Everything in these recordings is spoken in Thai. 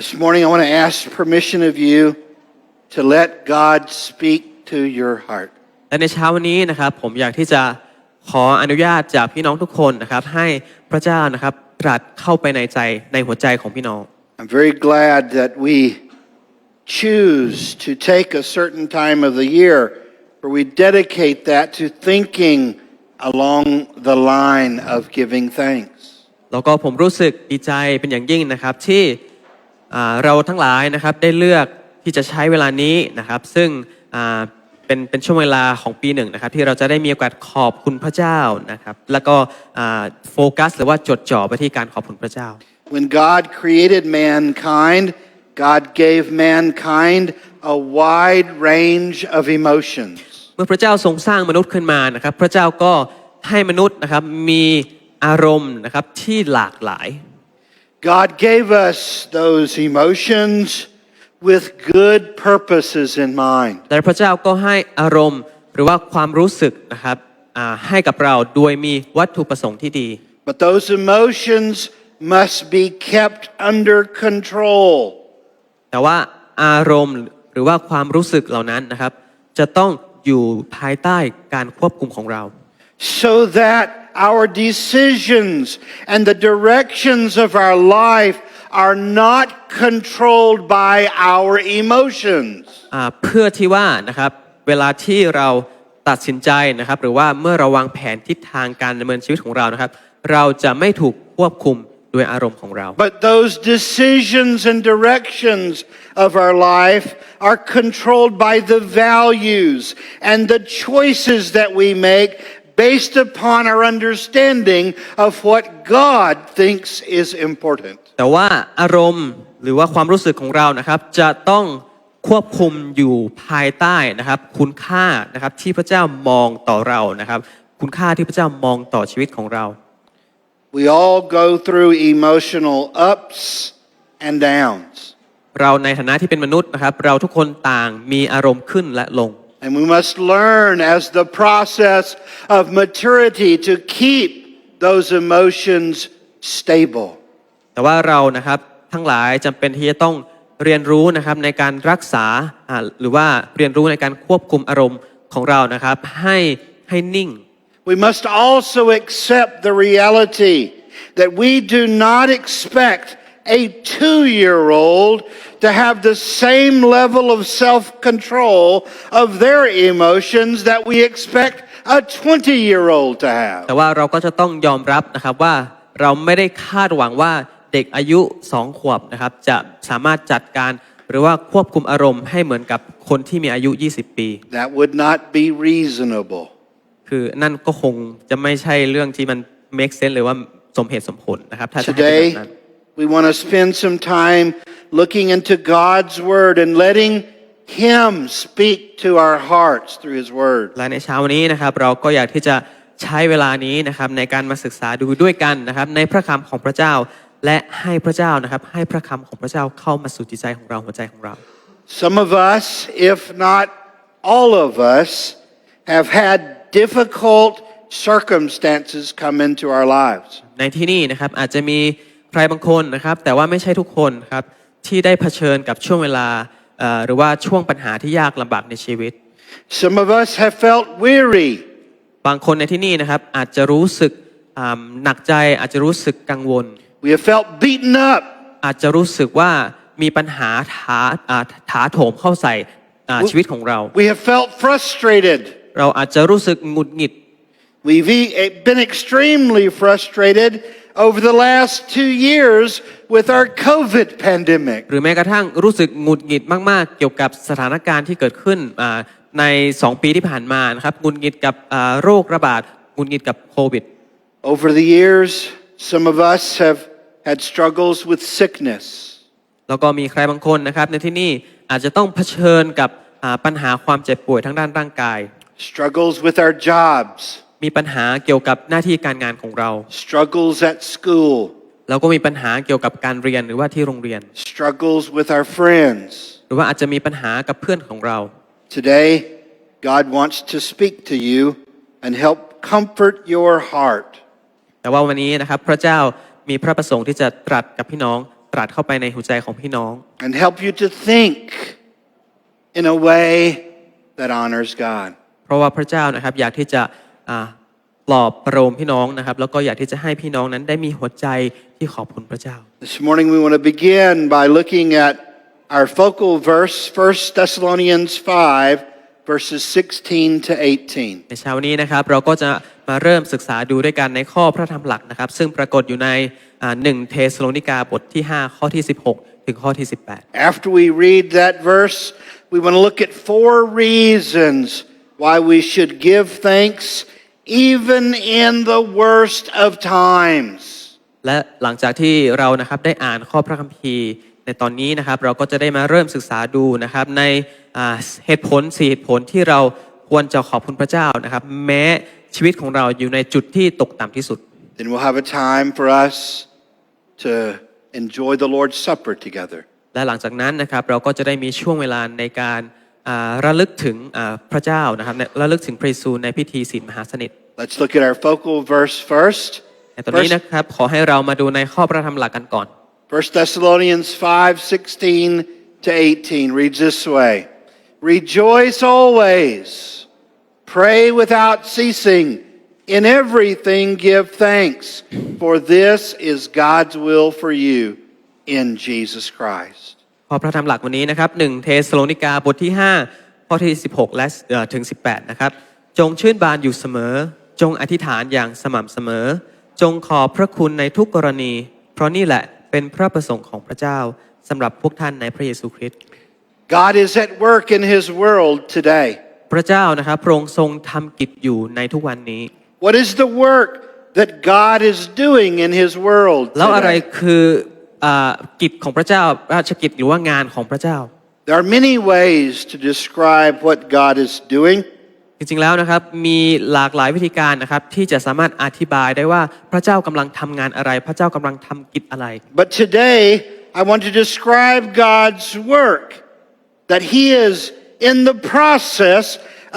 This morning, I want to ask permission of you to let God speak to your heart. และในเช้าวันนี้นะครับผมอยากที่จะขออนุญาตจากพี่น้องทุกคนนะครับ ให้พระเจ้านะครับตรัสเข้าไปในใจในหัวใจของพี่น้อง I'm very glad that we choose to take a certain time of the year where we dedicate that to thinking along the line of giving thanks. แล้วก็ผมรู้สึกดีใจเป็นอย่างยิ่งนะครับที่อ่า เราทั้งหลายนะครับได้เลือกที่จะใช้เวลานี้นะครับ ซึ่งอ่าเป็นเป็นช่วงเวลาของปีหนึ่งนะครับ ที่เราจะได้มีโอกาสขอบคุณพระเจ้านะครับ แล้วก็อ่าโฟกัส หรือว่าจดจ่อไปที่การขอบคุณพระเจ้า When God created mankind, God gave mankind a wide range of emotions. เมื่อพระเจ้าทรงสร้างมนุษย์ขึ้นมานะครับ พระเจ้าก็ให้มนุษย์นะครับมีอารมณ์นะครับที่หลากหลาย God gave us those emotions with good purposes in mind. แต่พระเจ้าก็ให้อารมณ์หรือว่าความรู้สึกนะครับอ่าให้กับเราโดยมีวัตถุประสงค์ที่ดี But those emotions must be kept under control. แต่ว่าอารมณ์หรือว่าความรู้สึกเหล่านั้นนะครับ จะต้องอยู่ภายใต้การควบคุมของเรา so that our decisions and the directions of our life are not controlled by our emotions. อ่าเพื่อที่ว่านะครับเวลาที่เราตัดสินใจนะครับ หรือว่าเมื่อเราวางแผนทิศทางการดำเนินชีวิตของเรานะครับ เราจะไม่ถูกควบคุมโดยอารมณ์ของเรา But those decisions and directions of our life are controlled by the values and the choices that we make based upon our understanding of what God thinks is important. แต่ว่าอารมณ์หรือว่าความรู้สึกของเรานะครับจะต้องควบคุมอยู่ภายใต้นะครับ คุณค่านะครับที่พระเจ้ามองต่อเรานะครับ คุณค่าที่พระเจ้ามองต่อชีวิตของเรา We all go through emotional ups and downs. เราในฐานะที่เป็นมนุษย์นะครับ เราทุกคนต่างมีอารมณ์ขึ้นและลง And we must learn as the process of maturity to keep those emotions stable. แต่ว่าเรานะครับทั้งหลายจำเป็นที่จะต้องเรียนรู้นะครับในการรักษาอ่าหรือว่าเรียนรู้ในการควบคุมอารมณ์ของเรานะครับ ให้ให้นิ่ง We must also accept the reality that we do not expect a two year old to have the same level of self control of their emotions that we expect a 20 year old to have. แต่ว่าเราก็จะต้องยอมรับนะครับว่าเราไม่ได้คาดหวังว่าเด็กอายุสองขวบนะครับจะสามารถจัดการหรือว่าควบคุมอารมณ์ให้เหมือนกับคนที่มีอายุ 20 ปี That would not be reasonable. คือนั่นก็คงจะไม่ใช่เรื่องที่มัน make sense หรือว่าสมเหตุสมผลนะครับถ้าจะให้เป็นแบบนั้น Today, we want to spend some time looking into God's Word and letting Him speak to our hearts through His Word. และในเช้าวันนี้นะครับเราก็อยากที่จะใช้เวลานี้นะครับในการมาศึกษาดูด้วยกันนะครับในพระคำของพระเจ้า และให้พระเจ้านะครับให้พระคำของพระเจ้าเข้ามาสู่จิตใจของเราหัวใจของเรา Some of us, if not all of us, have had difficult circumstances come into our lives. ในที่นี่นะครับอาจจะมี ใครบางคนนะครับ แต่ว่าไม่ใช่ทุกคนครับที่ได้เผชิญกับช่วงเวลาเอ่อหรือว่าช่วงปัญหาที่ยากลำบากในชีวิต Some of us have felt weary. บางคนในที่นี่นะครับอาจจะรู้สึกอ่าหนักใจอาจจะรู้สึกกังวล We have felt beaten up. อาจจะรู้สึกว่ามีปัญหาถาอ่าถาโถมเข้าใส่อ่าชีวิตของเรา We have felt frustrated. เราอาจจะรู้สึกหงุดหงิด We've e- been extremely frustrated over the last two years with our COVID pandemic. หรือแม้กระทั่งรู้สึกหงุดหงิดมาก ๆ เกี่ยวกับสถานการณ์ที่เกิดขึ้นอ่าใน 2 ปีที่ผ่านมานะครับหงุดหงิดกับอ่าโรคระบาดหงุดหงิดกับโควิด Over the years, some of us have had struggles with sickness. แล้วก็มีใครบางคนนะครับในที่นี่อาจจะต้องเผชิญกับอ่าปัญหาความเจ็บป่วยทั้งด้านร่างกาย struggles with our jobs, มีปัญหาเกี่ยวกับหน้าที่การงานของเรา struggles at school, แล้วก็มีปัญหาเกี่ยวกับการเรียนหรือว่าที่โรงเรียน struggles with our friends. หรือว่าอาจจะมีปัญหากับเพื่อนของเรา Today, God wants to speak to you and help comfort your heart. แต่ว่าวันนี้นะครับพระเจ้ามีพระประสงค์ที่จะตรัสกับพี่น้องตรัสเข้าไปในหัวใจของพี่น้อง and help you to think in a way that honors God. เพราะว่าพระเจ้านะครับอยากที่จะอ่า ปลอบประโลมพี่น้องนะครับ แล้วก็อยากที่จะให้พี่น้องนั้นได้มีหัวใจที่ขอบคุณพระเจ้า This morning we want to begin by looking at our focal verse, 1 Thessalonians 5, verses 16 to 18. ในเช้านี้นะครับเราก็จะมาเริ่มศึกษาดูด้วยกันในข้อพระธรรมหลักนะครับ ซึ่งปรากฏอยู่ในหนึ่งเทสโลนิกาบทที่ 5 ข้อที่ 16 ถึงข้อที่ 18 After we read that verse, we want to look at four reasons why we should give thanks even in the worst of times. และหลังจากที่เรานะครับได้อ่านข้อพระคัมภีร์ ในตอนนี้นะครับเราก็จะได้มาเริ่มศึกษาดูนะครับในอ่าเหตุผลสี่เหตุผลที่เราควรจะขอบคุณพระเจ้านะครับ แม้ชีวิตของเราอยู่ในจุดที่ตกต่ำที่สุด Then we'll have a time for us to enjoy the Lord's Supper together. และหลังจากนั้นนะครับเราก็จะได้มีช่วงเวลาในการอ่า ระลึกถึงอ่าพระเจ้านะครับในระลึกถึงพระเยซูในพิธีศีลมหาสนิท Let's look at our focal verse first. ในตอนนี้นะครับขอให้เรามาดูในข้อพระธรรมหลักกันก่อน First Thessalonians 5, 16 to 18 reads this way. Rejoice always. Pray without ceasing. In everything give thanks, for this is God's will for you in Jesus Christ. ข้อพระธรรมหลักวันนี้นะครับหนึ่งเทสโลนิกาบทที่ 5 ข้อที่ 16 และเอ่อถึง 18 นะครับ จงชื่นบานอยู่เสมอ จงอธิษฐานอย่างสม่ำเสมอ จงขอบพระคุณในทุกกรณี เพราะนี่แหละเป็นพระประสงค์ของพระเจ้าสำหรับพวกท่านในพระเยซูคริสต์ God is at work in His world today. พระเจ้านะครับพระองค์ทรงทำกิจอยู่ในทุกวันนี้ What is the work that God is doing in His world แล้วอะไร today? คืออ่า กิจของพระเจ้าราชกิจหรือว่างานของพระเจ้า There are many ways to describe what God is doing. จริงๆแล้วนะครับมีหลากหลายวิธีการนะครับที่จะสามารถอธิบายได้ว่าพระเจ้ากำลังทำงานอะไร พระเจ้ากำลังทำกิจอะไร But today, I want to describe God's work that He is in the process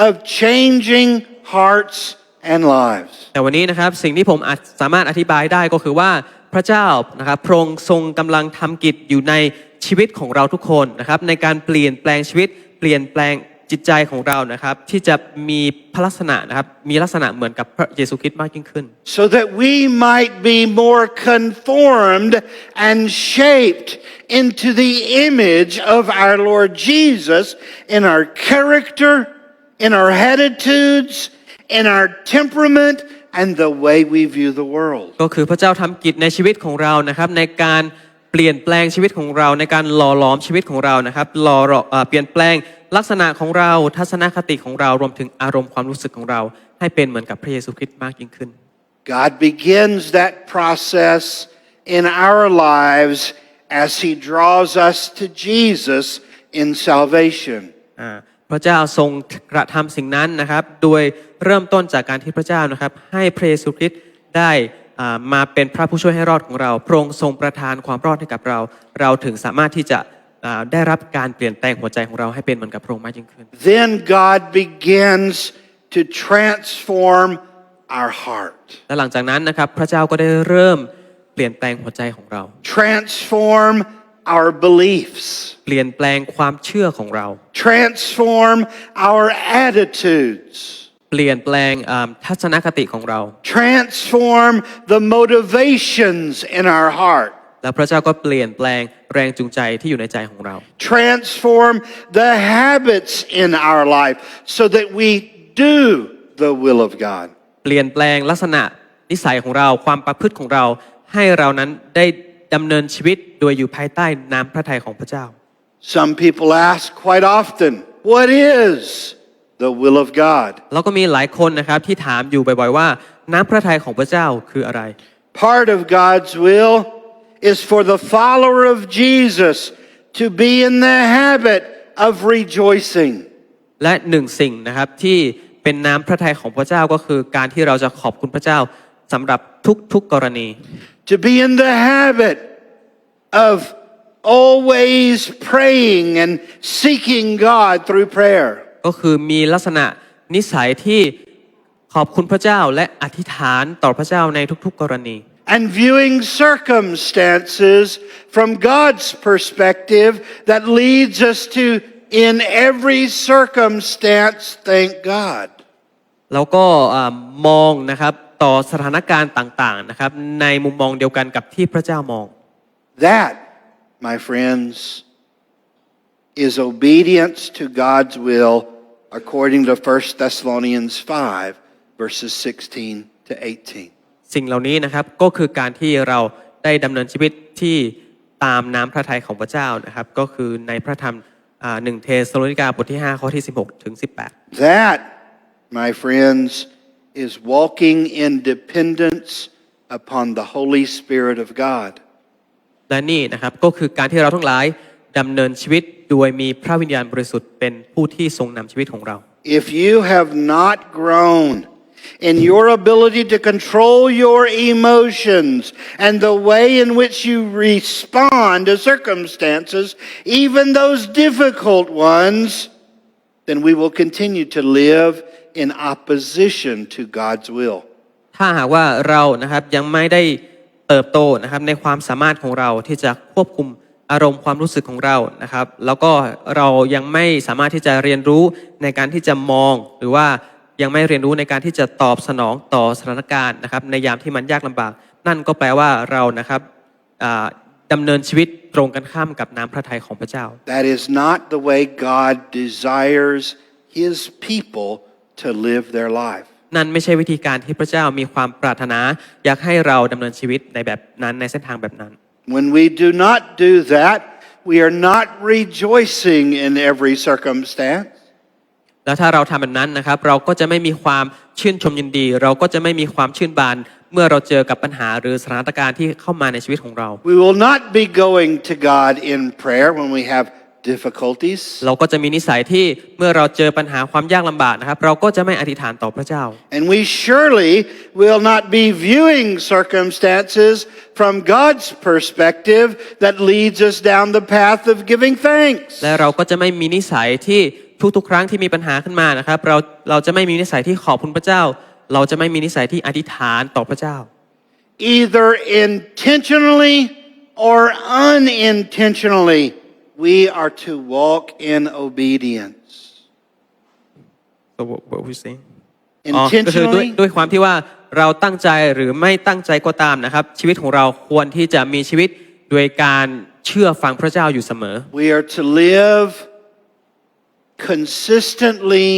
of changing hearts and lives. แต่วันนี้นะครับสิ่งที่ผมอาจสามารถอธิบายได้ก็คือว่า พระเจ้านะครับพระองค์ทรงกำลังทำกิจอยู่ในชีวิตของเราทุกคนนะครับ ในการเปลี่ยนแปลงชีวิต เปลี่ยนแปลงจิตใจของเรานะครับ ที่จะมีพระลักษณะนะครับมีลักษณะเหมือนกับพระเยซูคริสต์มากยิ่งขึ้น So that we might be more conformed and shaped into the image of our Lord Jesus in our character, in our attitudes, in our temperament, and the way we view the world. ก็คือพระเจ้าทำกิจในชีวิตของเรานะครับ ในการเปลี่ยนแปลงชีวิตของเรา ในการหล่อหลอมชีวิตของเรานะครับหล่อหล่อเอ่อเปลี่ยนแปลงลักษณะของเรา ทัศนคติของเรารวมถึงอารมณ์ความรู้สึกของเรา ให้เป็นเหมือนกับพระเยซูคริสต์มากยิ่งขึ้น God begins that process in our lives as He draws us to Jesus in salvation. อ่า พระเจ้าทรงกระทำสิ่งนั้นนะครับ โดยเริ่มต้นจากการที่พระเจ้านะครับ ให้พระเยซูคริสต์ได้อ่ามาเป็นพระผู้ช่วยให้รอดของเรา พระองค์ทรงประทานความรอดให้กับเรา เราถึงสามารถที่จะอ่าได้รับการเปลี่ยนแปลงหัวใจของเราให้เป็นเหมือนกับพระองค์มากยิ่งขึ้น Then God begins to transform our heart, และหลังจากนั้นนะครับ พระเจ้าก็ได้เริ่มเปลี่ยนแปลงหัวใจของเรา transform our beliefs, เปลี่ยนแปลงความเชื่อของเรา transform our attitudes, เปลี่ยนแปลงอ่าทัศนคติของเรา transform the motivations in our heart, แล้วพระเจ้าก็เปลี่ยนแปลงแรงจูงใจที่อยู่ในใจของเรา transform the habits in our life so that we do the will of God. เปลี่ยนแปลงลักษณะนิสัยของเราความประพฤติของเราให้เรานั้นได้ ดำเนินชีวิตโดยอยู่ภายใต้น้ำพระทัยของพระเจ้า Some people ask quite often, what is the will of God? แล้วก็มีหลายคนนะครับที่ถามอยู่บ่อยๆว่า น้ำพระทัยของพระเจ้าคืออะไร Part of God's will is for the follower of Jesus to be in the habit of rejoicing. และหนึ่งสิ่งนะครับที่เป็นน้ำพระทัยของพระเจ้าก็คือการที่เราจะขอบคุณพระเจ้าสำหรับทุกๆกรณี To be in the habit of always praying and seeking God through prayer. ก็คือมีลักษณะนิสัยที่ขอบคุณพระเจ้าและอธิษฐานต่อพระเจ้าในทุกๆ กรณี and viewing circumstances from God's perspective that leads us to, in every circumstance, thank God. แล้วก็อ่ามองนะครับ ต่อสถานการณ์ต่างๆนะครับในมุมมองเดียวกันกับที่พระเจ้ามอง That, my friends, is obedience to God's will according to 1 Thessalonians 5, verses 16 to 18. สิ่งเหล่านี้นะครับก็คือการที่เราได้ดำเนินชีวิตที่ตามน้ำพระทัยของพระเจ้านะครับก็คือในพระธรรมอ่าหนึ่งเทสโลนิกาบทที่ 5 ข้อที่ 16 ถึง 18 That, my friends, is walking in dependence upon the Holy Spirit of God. และนี่นะครับก็คือการที่เราทั้งหลายดำเนินชีวิตโดยมีพระวิญญาณบริสุทธิ์เป็นผู้ที่ทรงนำชีวิตของเรา If you have not grown in your ability to control your emotions and the way in which you respond to circumstances, even those difficult ones, then we will continue to live in opposition to God's will. ถ้าหากว่าเรานะครับยังไม่ได้เติบโตนะครับในความสามารถของเราที่จะควบคุมอารมณ์ความรู้สึกของเรานะครับ แล้วก็เรายังไม่สามารถที่จะเรียนรู้ในการที่จะมอง หรือว่ายังไม่เรียนรู้ในการที่จะตอบสนองต่อสถานการณ์นะครับ ในยามที่มันยากลำบาก นั่นก็แปลว่าเรานะครับ ดำเนินชีวิตตรงกันข้ามกับน้ำพระทัยของพระเจ้า That is not the way God desires his people to live their life. นั่นไม่ใช่วิธีการที่พระเจ้ามีความปรารถนา อยากให้เราดำเนินชีวิตในแบบนั้นในเส้นทางแบบนั้น When we do not do that, we are not rejoicing in every circumstance. แล้วถ้าเราทำแบบนั้นนะครับ เราก็จะไม่มีความชื่นชมยินดี เราก็จะไม่มีความชื่นบาน เมื่อเราเจอกับปัญหาหรือสถานการณ์ที่เข้ามาในชีวิตของเรา We will not be going to God in prayer when we have difficulties. เราก็จะมีนิสัยที่เมื่อเราเจอปัญหาความยากลำบากนะครับ เราก็จะไม่อธิษฐานต่อพระเจ้า And we surely will not be viewing circumstances from God's perspective that leads us down the path of giving thanks. และเราก็จะไม่มีนิสัยที่ ทุกๆ ครั้งที่มีปัญหาขึ้นมานะครับ เราเราจะไม่มีนิสัยที่ขอบคุณพระเจ้า เราจะไม่มีนิสัยที่อธิษฐานต่อพระเจ้า Either intentionally or unintentionally, we are to walk in obedience. so what, what we saying อ๋อก็คือด้วย Intentionally ด้วยความที่ว่าเราตั้งใจหรือไม่ตั้งใจก็ตามนะครับ ชีวิตของเราควรที่จะมีชีวิตโดยการเชื่อฟังพระเจ้าอยู่เสมอ We are to live consistently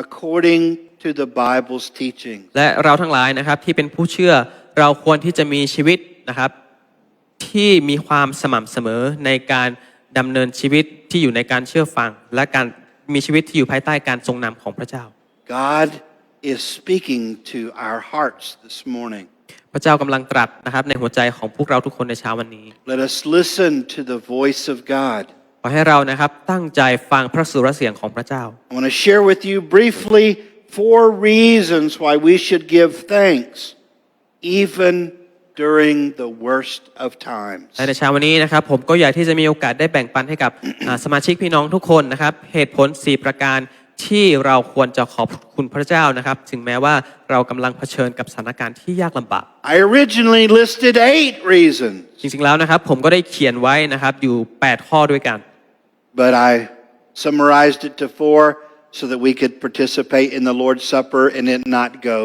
according to the Bible's teaching. และเราทั้งหลายนะครับที่เป็นผู้เชื่อเราควรที่จะมีชีวิตนะครับ ที่มีความสม่ำเสมอในการดำเนินชีวิตที่อยู่ในการเชื่อฟัง และการมีชีวิตที่อยู่ภายใต้การทรงนำของพระเจ้า God is speaking to our hearts this morning. พระเจ้ากำลังตรัสนะครับในหัวใจของพวกเราทุกคนในเช้าวันนี้ Let us listen to the voice of God. ขอให้เรานะครับตั้งใจฟังพระสุรเสียงของพระเจ้า I want to share with you briefly four reasons why we should give thanks even during the worst of times. และในเช้าวันนี้นะครับผมก็อยากที่จะมีโอกาสได้แบ่งปันให้กับอ่าสมาชิกพี่น้องทุกคนนะครับ เหตุผล 4 ประการ ที่เราควรจะขอบคุณพระเจ้านะครับ ถึงแม้ว่าเรากำลังเผชิญกับสถานการณ์ที่ยากลำบาก I originally listed eight reasons, จริงๆแล้วนะครับ ผมก็ได้เขียนไว้นะครับอยู่ 8 ข้อด้วยกัน but I summarized it to four so that we could participate in the Lord's Supper and it not go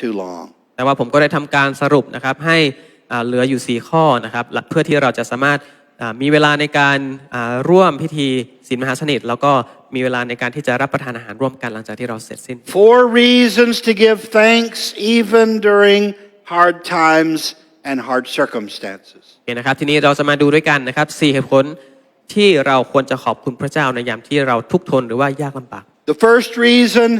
too long. แต่ว่าผมก็ได้ทำการสรุปนะครับให้อ่าเหลืออยู่ 4 ข้อนะครับและเพื่อที่เราจะสามารถอ่า มีเวลาในการอ่าร่วมพิธีศีลมหาสนิทแล้วก็มีเวลาในการที่จะรับประทานอาหารร่วมกันหลังจากที่เราเสร็จสิ้น Four reasons to give thanks even during hard times and hard circumstances. โอเคนะครับทีนี้เราจะมาดูด้วยกันนะครับสี่เหตุผลที่เราควรจะขอบคุณพระเจ้าในยามที่เราทุกข์ทนหรือว่ายากลำบาก The first reason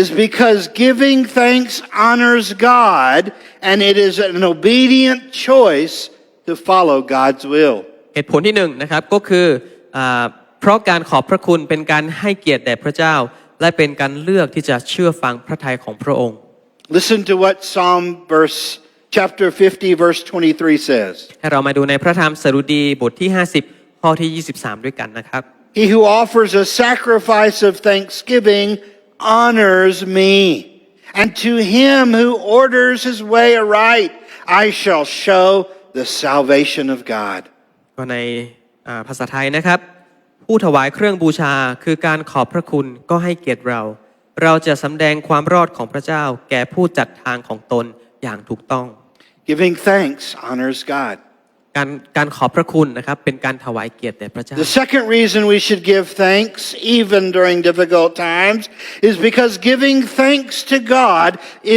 is because giving thanks honors God and it is an obedient choice to follow God's will. เหตุผลที่หนึ่งนะครับก็คืออาเพราะการขอบพระคุณเป็นการให้เกียรติแด่พระเจ้า และเป็นการเลือกที่จะเชื่อฟังพระทัยของพระองค์ Listen to what Psalm verse chapter 50 verse 23 says. ให้เรามาดูในพระธรรมสรุดีบทที่ 50 ข้อที่ 23 ด้วยกันนะครับ He who offers a sacrifice of thanksgiving honors me. And to him who orders his way aright, I shall show the salvation of God. ก็ในภาษาไทยนะครับ ผู้ถวายเครื่องบูชาคือการขอบพระคุณก็ให้เกียรติเรา เราจะสำแดงความรอดของพระเจ้า แก่ผู้จัดทางของตนอย่างถูกต้อง Giving thanks honors God. การการขอบพระคุณนะครับเป็นการถวายเกียรติแด่พระเจ้า The second reason we should give thanks even during difficult times is because giving thanks to God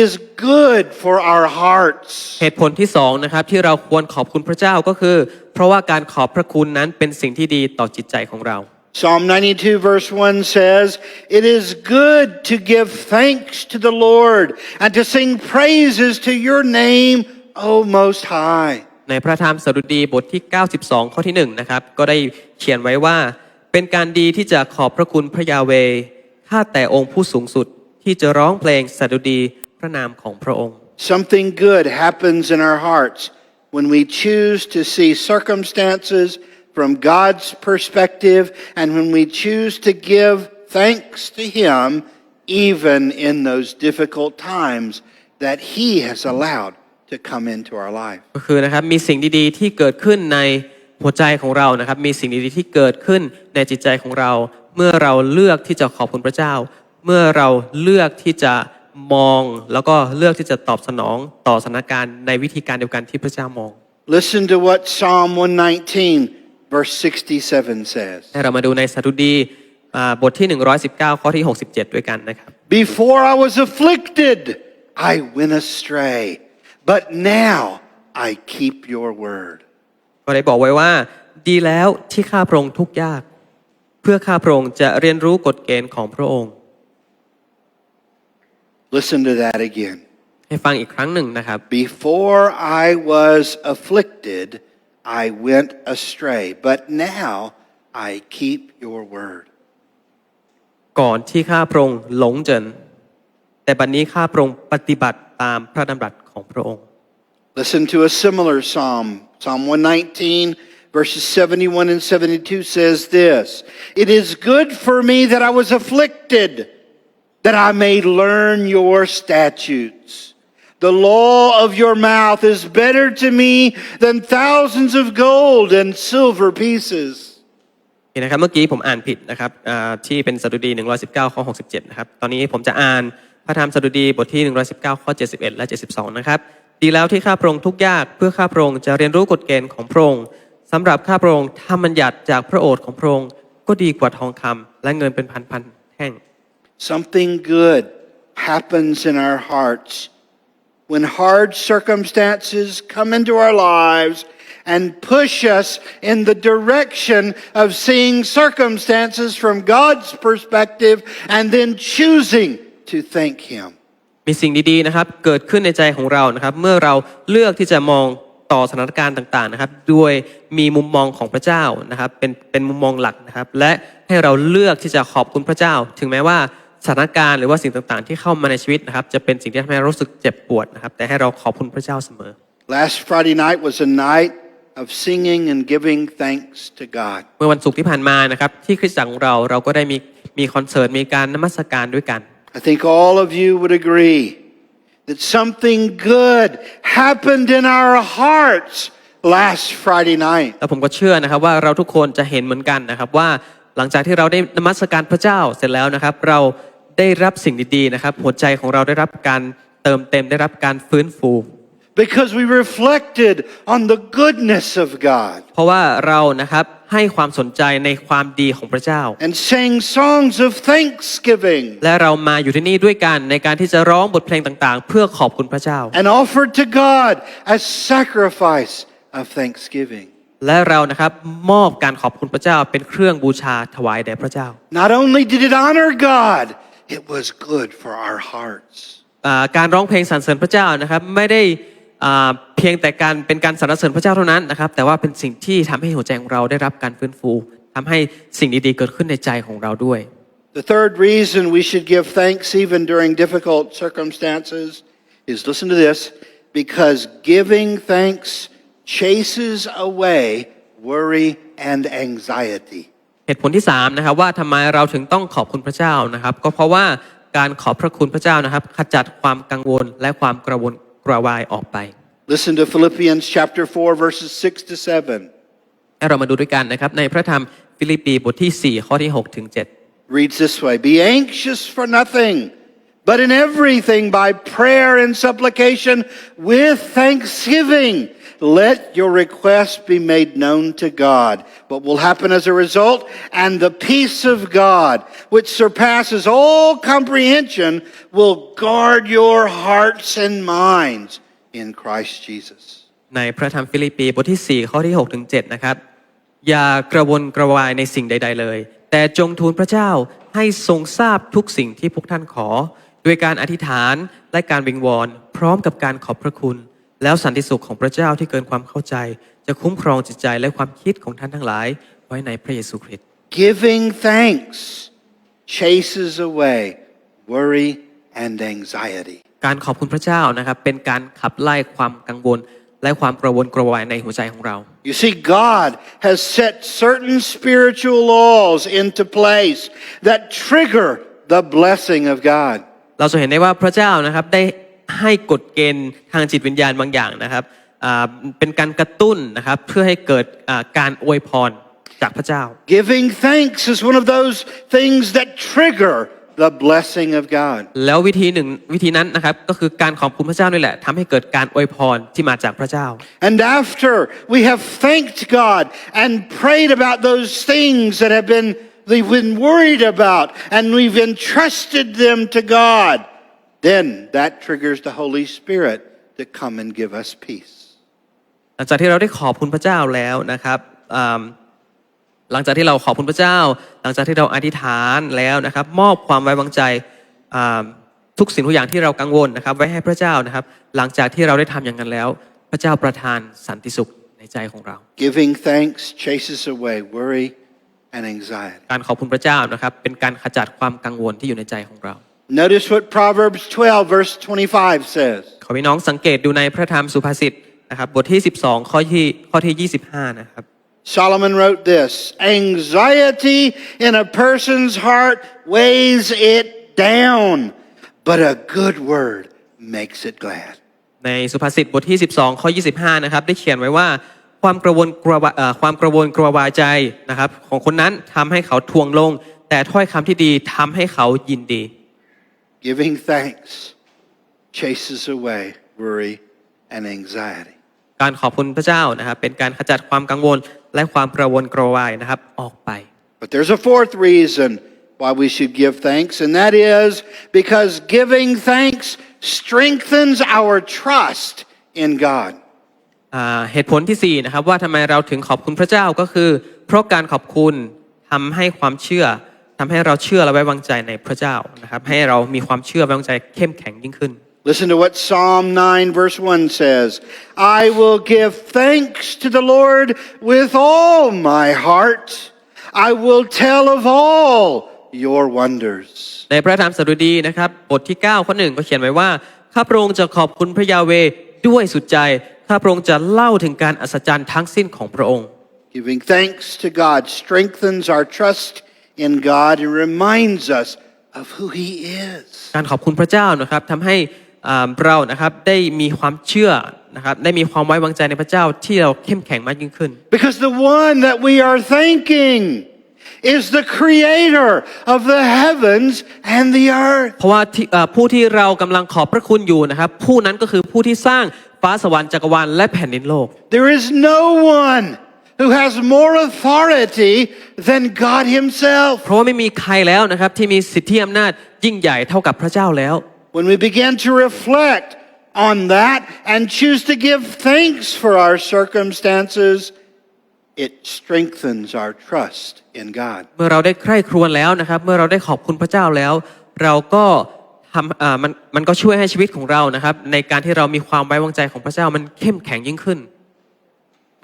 is good for our hearts. เหตุผลที่สองนะครับที่เราควรขอบคุณพระเจ้าก็คือ เพราะว่าการขอบพระคุณนั้นเป็นสิ่งที่ดีต่อจิตใจของเรา Psalm 92 verse 1 says, It is good to give thanks to the Lord and to sing praises to your name, O Most High. ในพระธรรมสดุดีบทที่ 92 ข้อที่1นะครับก็ได้เขียนไว้ว่า เป็นการดีที่จะขอบพระคุณพระยาเวข้าแต่องค์ผู้สูงสุดที่จะร้องเพลงสดุดีพระนามของพระองค์ Something good happens in our hearts when we choose to see circumstances from God's perspective and when we choose to give thanks to Him even in those difficult times that He has allowed to come into our life. ก็คือนะครับมีสิ่งดีๆที่เกิดขึ้นในหัวใจของเรานะครับ มีสิ่งดีๆที่เกิดขึ้นในจิตใจของเรา เมื่อเราเลือกที่จะขอบคุณพระเจ้า เมื่อเราเลือกที่จะมอง แล้วก็เลือกที่จะตอบสนองต่อสถานการณ์ในวิธีการเดียวกันที่พระเจ้ามอง Listen to what Psalm 119, verse 67 says. ให้เรามาดูในสดุดีอ่าบทที่ 119 ข้อที่ 67 ด้วยกันนะครับ Before I was afflicted, I went astray, but now I keep your word. ก็ได้บอกไว้ว่า ดีแล้วที่ข้าพระองค์ทุกข์ยาก เพื่อข้าพระองค์จะเรียนรู้กฎเกณฑ์ของพระองค์ Listen to that again. ให้ฟังอีกครั้งหนึ่งนะครับ Before I was afflicted, I went astray, but now I keep your word. ก่อนที่ข้าพระองค์หลงเจินแต่บัดนนี้ข้าพระองค์ปฏิบัติตามพระดำรัส ของพระองค์ Listen to a similar psalm. Psalm 119, verses 71 and 72 says this It is good for me that I was afflicted, that I may learn your statutes. The law of your mouth is better to me than thousands of gold and silver pieces. นี่นะครับเมื่อกี้ผมอ่านผิดนะครับอ่าที่เป็นสดุดี 119 ข้อ 67 นะครับ ตอนนี้ผมจะอ่าน พระธรรมสดุดีบทที่ 119 ข้อ 71 และ 72 นะครับ ดีแล้วที่ข้าพระองค์ทุกยากเพื่อข้าพระองค์จะเรียนรู้กฎเกณฑ์ของพระองค์สำหรับข้าพระองค์ทำบัญญัติจากพระโอษฐ์ของพระองค์ก็ดีกว่าทองคำและเงินเป็นพันๆแท่ง Something good happens in our hearts when hard circumstances come into our lives and push us in the direction of seeing circumstances from God's perspective and then choosing to thank Him. มีสิ่งดีๆนะครับเกิดขึ้นในใจของเรานะครับ เมื่อเราเลือกที่จะมองต่อสถานการณ์ต่างๆนะครับ ด้วยมีมุมมองของพระเจ้านะครับ เป็นเป็นมุมมองหลักนะครับ และให้เราเลือกที่จะขอบคุณพระเจ้า ถึงแม้ว่าสถานการณ์หรือว่าสิ่งต่างๆ ที่เข้ามาในชีวิตนะครับ จะเป็นสิ่งที่ทำให้เรารู้สึกเจ็บปวดนะครับ แต่ให้เราขอบคุณพระเจ้าเสมอ Last Friday night was a night of singing and giving thanks to God. เมื่อวันศุกร์ที่ผ่านมานะครับ ที่คริสตจักรของเราเราก็ได้มีมีคอนเสิร์ตมีการนมัสการด้วยกัน I think all of you would agree that something good happened in our hearts last Friday night. แล้วผมก็เชื่อนะครับว่าเราทุกคนจะเห็นเหมือนกันนะครับว่าหลังจากที่เราได้นมัสการพระเจ้าเสร็จแล้วนะครับ เราได้รับสิ่งดีๆนะครับ หัวใจของเราได้รับการเติมเต็มได้รับการฟื้นฟู Because we reflected on the goodness of God เพราะว่าเรานะครับให้ความสนใจในความดีของพระเจ้า and sang songs of thanksgiving และเรามาอยู่ที่นี่ด้วยกันในการที่จะร้องบทเพลงต่างๆ เพื่อขอบคุณพระเจ้า and offered to God as sacrifice of thanksgiving. และเรานะครับมอบการขอบคุณพระเจ้าเป็นเครื่องบูชาถวายแด่พระเจ้า Not only did it honor God, it was good for our hearts. อ่าการร้องเพลงสรรเสริญพระเจ้านะครับไม่ได้อ่า เพียงแต่การเป็นการสรรเสริญพระเจ้าเท่านั้นนะครับ แต่ว่าเป็นสิ่งที่ทำให้หัวใจของเราได้รับการฟื้นฟูทำให้สิ่งดีๆเกิดขึ้นในใจของเราด้วย The third reason we should give thanks even during difficult circumstances is listen to this because giving thanks chases away worry and anxiety. เหตุผลที่3นะครับว่าทำไมเราถึงต้องขอบคุณพระเจ้านะครับ ก็เพราะว่าการขอบพระคุณพระเจ้านะครับ ขจัดความกังวลและความกระวนก ระวายออกไป Listen to Philippians chapter 4, verses 6 to 7. ให้เรามาดูด้วยกันนะครับ ในพระธรรมฟิลิปปีบทที่ 4 ข้อที่ 6 ถึง 7 reads this way Be anxious for nothing, but in everything by prayer and supplication with thanksgiving. Let your requests be made known to God. What will happen as a result? And the peace of God, which surpasses all comprehension, will guard your hearts and minds in Christ Jesus. ในพระธรรมฟิลิปปีบทที่ 4 ข้อที่ 6 ถึง 7 นะครับ อย่ากระวนกระวายในสิ่งใด ๆ เลย แต่จงทูลพระเจ้าให้ทรงทราบทุกสิ่งที่พวกท่านขอ ด้วยการอธิษฐานและการวิงวอน พร้อมกับการขอบพระคุณ แล้วสันติสุขของพระเจ้าที่เกินความเข้าใจ จะคุ้มครองจิตใจและความคิดของท่านทั้งหลาย ไว้ในพระเยซูคริสต์ Giving thanks chases away worry and anxiety. การขอบคุณพระเจ้านะครับเป็นการขับไล่ความกังวล และความกระวนกระวายในหัวใจของเรา You see, God has set certain spiritual laws into place that trigger the blessing of God. เราจะเห็นได้ว่าพระเจ้านะครับได้ ให้กฎเกณฑ์ทางจิตวิญญาณบางอย่างนะครับอ่าเป็นการกระตุ้นนะครับเพื่อให้เกิดอ่าการอวยพรจากพระเจ้า Giving thanks is one of those things that trigger the blessing of God. แล้ววิธีหนึ่งวิธีนั้นนะครับก็คือการขอบคุณพระเจ้านี่แหละทำให้เกิดการอวยพรที่มาจากพระเจ้า And after we have thanked God and prayed about those things that have been we've been worried about and we've entrusted them to God, then that triggers the Holy Spirit to come and give us peace. หลังจากที่เราได้ขอบคุณพระเจ้าแล้วนะครับอ่าหลังจากที่เราขอบคุณพระเจ้า หลังจากที่เราอธิษฐานแล้วนะครับ มอบความไว้วางใจอ่าทุกสิ่งทุกอย่างที่เรากังวลนะครับ ไว้ให้พระเจ้านะครับ หลังจากที่เราได้ทำอย่างนั้นแล้ว พระเจ้าประทานสันติสุขในใจของเรา Giving thanks chases away worry and anxiety. การขอบคุณพระเจ้านะครับ เป็นการขจัดความกังวลที่อยู่ในใจของเรา Notice what Proverbs 12, verse 25 says. ขอพี่น้องสังเกตดูในพระธรรมสุภาษิตนะครับบทที่ 12 ข้อที่ข้อที่ 25 นะครับ Solomon wrote this Anxiety in a person's heart weighs it down, but a good word makes it glad. ในสุภาษิตบทที่ 12 ข้อ 25 นะครับ ได้เขียนไว้ว่าความกระวนกระวายเอ่อความกระวนกระวายใจนะครับ ของคนนั้นทำให้เขาทวงลง แต่ถ้อยคำที่ดีทำให้เขายินดี Giving thanks chases away worry and anxiety. การขอบคุณพระเจ้านะครับ เป็นการขจัดความกังวลและความกระวนกระวายนะครับออกไป But there's a fourth reason why we should give thanks, and that is because giving thanks strengthens our trust in God. อ่าเหตุผลที่ 4 นะครับ ว่าทำไมเราถึงขอบคุณพระเจ้าก็คือ เพราะการขอบคุณทำให้ความเชื่อ ทำให้เราเชื่อและไว้วางใจในพระเจ้านะครับให้เรามีความเชื่อไว้วางใจเข้มแข็งยิ่งขึ้น Listen to what Psalm 9, verse 1 says I will give thanks to the Lord with all my heart. I will tell of all your wonders. ในพระธรรมสดุดีนะครับบทที่ 9 ข้อหนึ่งก็เขียนไว้ว่าข้าพระองค์จะขอบคุณพระยาเวห์ด้วยสุดใจข้าพระองค์จะเล่าถึงการอัศจรรย์ทั้งสิ้นของพระองค์ Giving thanks to God strengthens our trust in God and reminds us of who He is. การขอบคุณพระเจ้านะครับทำให้อ่าเรานะครับได้มีความเชื่อนะครับได้มีความไว้วางใจในพระเจ้าที่เราเข้มแข็งมากยิ่งขึ้น Because the one that we are thanking is the creator of the heavens and the earth. เพราะว่าที่เอ่อผู้ที่เรากำลังขอบพระคุณอยู่นะครับ ผู้นั้นก็คือผู้ที่สร้างฟ้าสวรรค์จักรวาลและแผ่นดินโลก There is no one who has more authority than God Himself. เพราะว่าไม่มีใครแล้วนะครับที่มีสิทธิอำนาจยิ่งใหญ่เท่ากับพระเจ้าแล้ว When we begin to reflect on that and choose to give thanks for our circumstances, it strengthens our trust in God. เมื่อเราได้ใคร่ครวญแล้วนะครับ เมื่อเราได้ขอบคุณพระเจ้าแล้ว เราก็ทำอ่ามันมันก็ช่วยให้ชีวิตของเรานะครับ ในการที่เรามีความไว้วางใจของพระเจ้ามันเข้มแข็งยิ่งขึ้น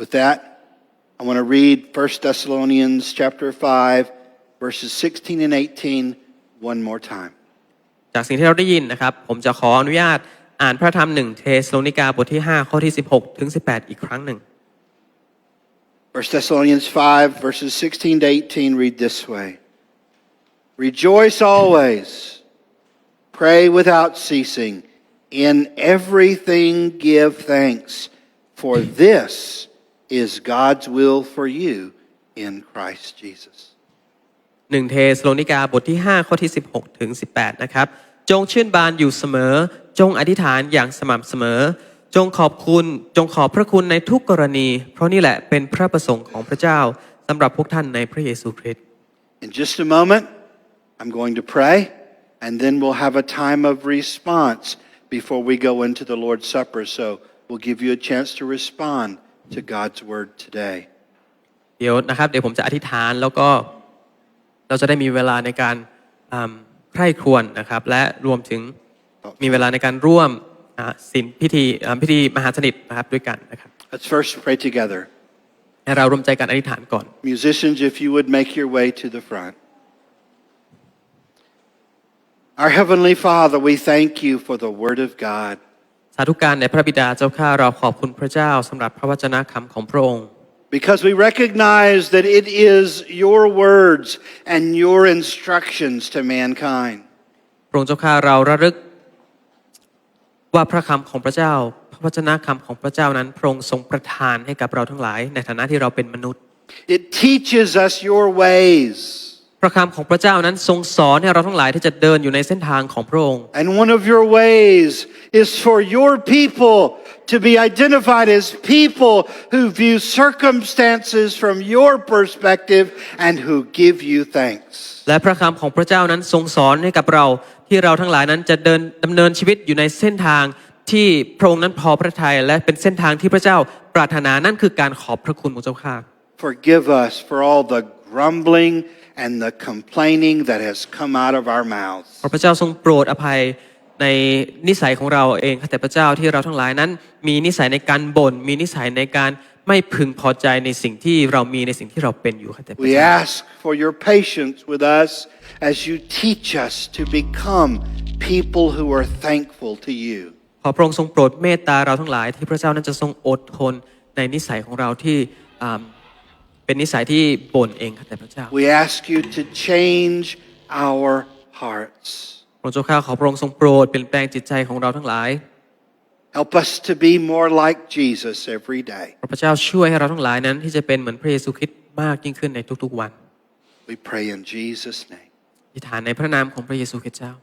With that, I want to read 1 Thessalonians chapter 5, verses 16 and 18 one more time. จากสิ่งที่เราได้ยินนะครับ ผมจะขออนุญาตอ่านพระธรรมหนึ่งเทสโลนิกาบทที่ 5 ข้อที่ 16 ถึง 18 อีกครั้งหนึ่ง 1 Thessalonians 5, verses 16 to 18 read this way Rejoice always, pray without ceasing, In everything give thanks, for this is God's will for you in Christ Jesus. หนึ่งเทสโลนิกาบทที่ 5 ข้อที่ 16 ถึง 18 นะครับ จงชื่นบานอยู่เสมอ จงอธิษฐานอย่างสม่ำเสมอ จงขอบคุณ จงขอบพระคุณในทุกกรณี เพราะนี่แหละเป็นพระประสงค์ของพระเจ้าสำหรับพวกท่านในพระเยซูคริสต์ In just a moment, I'm going to pray, and then we'll have a time of response before we go into the Lord's Supper. So we'll give you a chance to respond To God's word today. เดี๋ยวนะครับเดี๋ยวผมจะอธิษฐานแล้วก็เราจะได้มีเวลาในการอืมใคร่ครวญนะครับ และรวมถึงมีเวลาในการร่วมอ่าศีลพิธีอ่าพิธีมหาสนิทนะครับด้วยกันนะครับ Let's first pray together. ให้เราร่วมใจกันอธิษฐานก่อน Musicians, if you would make your way to the front. Our Heavenly Father, we thank you for the Word of God. สาธุการในพระบิดาเจ้าข้าเราขอบคุณพระเจ้าสำหรับพระวจนะคำของพระองค์ Because we recognize that it is your words and your instructions to mankind. พระองค์เจ้าข้าเราระลึก ว่าพระคำของพระเจ้า พระวจนะคำของพระเจ้านั้นพระองค์ทรงประทานให้กับเราทั้งหลาย ในฐานะที่เราเป็นมนุษย์ It teaches us your ways. พระคำของพระเจ้านั้นทรงสอนให้เราทั้งหลายที่จะเดินอยู่ในเส้นทางของพระองค์ And one of your ways is for your people to be identified as people who view circumstances from your perspective and who give you thanks. และพระคำของพระเจ้านั้นทรงสอนให้กับเราที่เราทั้งหลายนั้นจะเดินดำเนินชีวิตอยู่ในเส้นทางที่พระองค์นั้นพอพระทัยและเป็นเส้นทางที่พระเจ้าปรารถนานั่นคือการขอบพระคุณของเจ้าข้า Forgive us for all the grumbling and the complaining that has come out of our mouths. ขอพระเจ้าทรงโปรดอภัยในนิสัยของเราเองข้าแต่พระเจ้าที่เราทั้งหลายนั้น มีนิสัยในการบ่นมีนิสัยในการไม่พึงพอใจในสิ่งที่เรามีในสิ่งที่เราเป็นอยู่ข้าแต่พระ We เจ้า ask for your patience with us as you teach us to become people who are thankful to you. ขอพระองค์ทรงโปรดเมตตาเราทั้งหลายที่พระเจ้านั้นจะทรงอดทนในนิสัยของเราที่อ่า เป็นนิสัยที่บ่นเองข้าแต่พระเจ้า We ask you to change our hearts. พระองค์เจ้าข้าขอพระองค์ทรงโปรดเปลี่ยนแปลงจิตใจของเราทั้งหลาย Help us to be more like Jesus every day. ขอพระเจ้าช่วยให้เราทั้งหลายนั้น ที่จะเป็นเหมือนพระเยซูคริสต์มากยิ่งขึ้นในทุกๆวัน We pray in Jesus' name. อธิษฐานในพระนามของพระเยซูคริสต์เจ้า